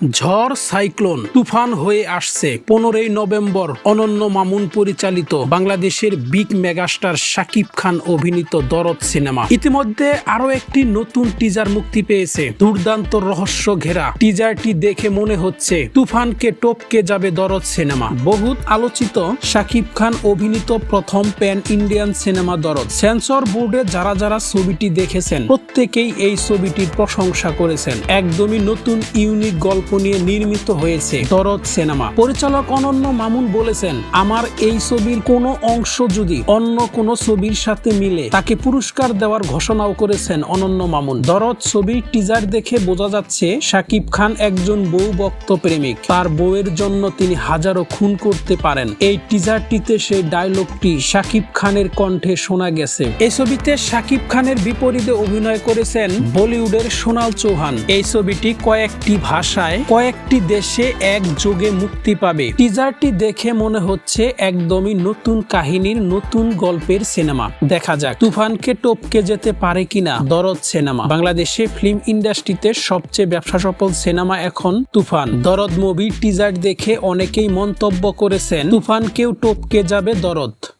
ঝড় সাইক্লোন তুফান হয়ে আসছে পনেরোই নভেম্বর অনন্য মামুন পরিচালিত বাংলাদেশের বিগ মেগাস্টার শাকিব খান অভিনীত দরদ সিনেমা। ইতিমধ্যে আরও একটি নতুন টিজার মুক্তি পেয়েছে। দুর্দান্ত রহস্য ঘেরা টিজারটি দেখে মনে হচ্ছে তুফানকে টপকে যাবে দরদ সিনেমা। বহুত আলোচিত শাকিব খান অভিনীত প্রথম pan Indian cinema Dorod. Censor বোর্ডে যারা যারা ছবিটি দেখেছেন, প্রত্যেকেই এই ছবিটির প্রশংসা করেছেন। একদমই নতুন, ইউনিক গল্প নিয়ে নির্মিত হয়েছে দরদ সিনেমা। পরিচালক অনন্য মামুন বলেছেন, আমার এই ছবির কোনো অংশ যদি অন্য কোনো ছবির সাথে মিলে, তাকে পুরস্কার দেওয়ার ঘোষণাও করেছেন অনন্য মামুন। দরদ ছবির টিজার দেখে বোঝা যাচ্ছে, শাকিব খান একজন বউ ভক্ত প্রেমিক। তার বউয়ের জন্য তিনি হাজারো খুন করতে পারেন। এই টিজারটিতে সেই ডায়লগটি শাকিব খানের কণ্ঠে শোনা গেছে। এই ছবিতে শাকিব খানের বিপরীতে অভিনয় করেছেন বলিউডের সোনাল চৌহান। এই ছবিটি কয়েকটি ভাষায় কয়েকটি দেশে একযোগে মুক্তি পাবে। টিজারটি দেখে মনে হচ্ছে একদমই নতুন কাহিনীর নতুন গল্পের সিনেমা। দেখা যাক, তুফানকে টপকে যেতে পারে কিনা দরদ সিনেমা। বাংলাদেশে ফিল্ম ইন্ডাস্ট্রিতে সবচেয়ে ব্যবসা সফল সিনেমা এখন তুফান। দরদ মুভি টিজার দেখে অনেকেই মন্তব্য করেছেন, তুফানকেও টপকে যাবে দরদ।